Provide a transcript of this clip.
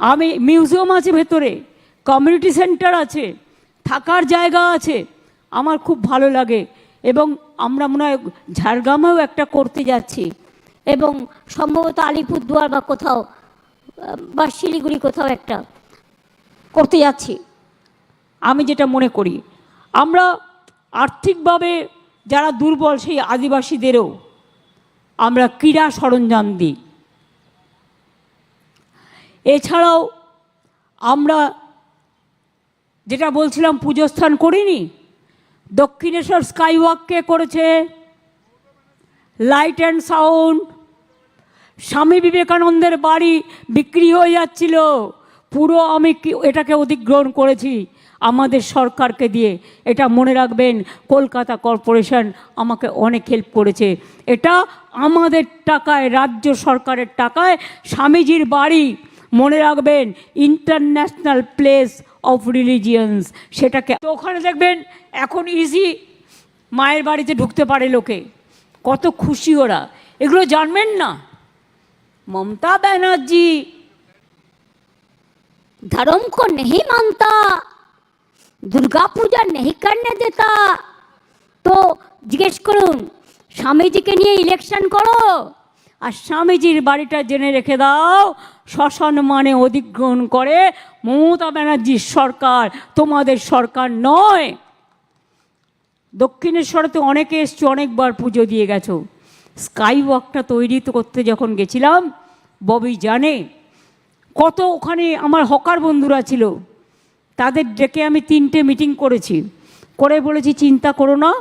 আমি মিউজিয়াম আছে ভেতরে কমিউনিটি সেন্টার আছে, থাকার জায়গা আছে, আমার খুব ভালো লাগে। এবং আমরা মনে হয় ঝাড়গ্রামেও একটা করতে যাচ্ছি। এবং সম্ভবত আলিপুরদুয়ার বা কোথাও, বা শিলিগুড়ি কোথাও একটা করতে যাচ্ছি। আমি যেটা মনে করি, আমরা আর্থিকভাবে যারা দুর্বল সেই আদিবাসীদেরও আমরা ক্রীড়া সরঞ্জাম দিই। এছাড়াও আমরা যেটা বলছিলাম পুজোস্থান করিনি, দক্ষিণেশ্বর স্কাইওয়াককে করেছে লাইট অ্যান্ড সাউন্ড স্বামী বিবেকানন্দের বাড়ি বিক্রি হয়ে যাচ্ছিল, পুরো আমি এটাকে অধিগ্রহণ করেছি আমাদের সরকারকে দিয়ে। এটা মনে রাখবেন, কলকাতা কর্পোরেশন আমাকে অনেক হেল্প করেছে। এটা আমাদের টাকায়, রাজ্য সরকারের টাকায় স্বামীজির বাড়ি মনে রাখবেন ইন্টারন্যাশনাল প্লেস অফ রিলিজিয়ান্স সেটাকে তো ওখানে দেখবেন এখন ইজি মায়ের বাড়িতে ঢুকতে পারে লোকে কত খুশি ওরা এগুলো জানবেন না মমতা ব্যানার্জি धर्म को नहीं मानता दुर्गा पूजा नहीं करने देता তো জিজ্ঞেস করুন স্বামীজিকে নিয়ে ইলেকশন করো আর স্বামীজির বাড়িটা জেনে রেখে দাও, শ্মশান মানে অধিগ্রহণ করে মমতা ব্যানার্জির সরকার, তোমাদের সরকার নয়। দক্ষিণেশ্বরে তো অনেকে এসছো, অনেকবার পুজো দিয়ে গেছো। স্কাই ওয়াকটা তৈরি করতে যখন গেছিলাম, ববি জানে। কত ওখানে আমার হকার বন্ধুরা ছিল, তাদের ডেকে আমি তিনটে মিটিং করেছি। করে বলেছি, চিন্তা করো না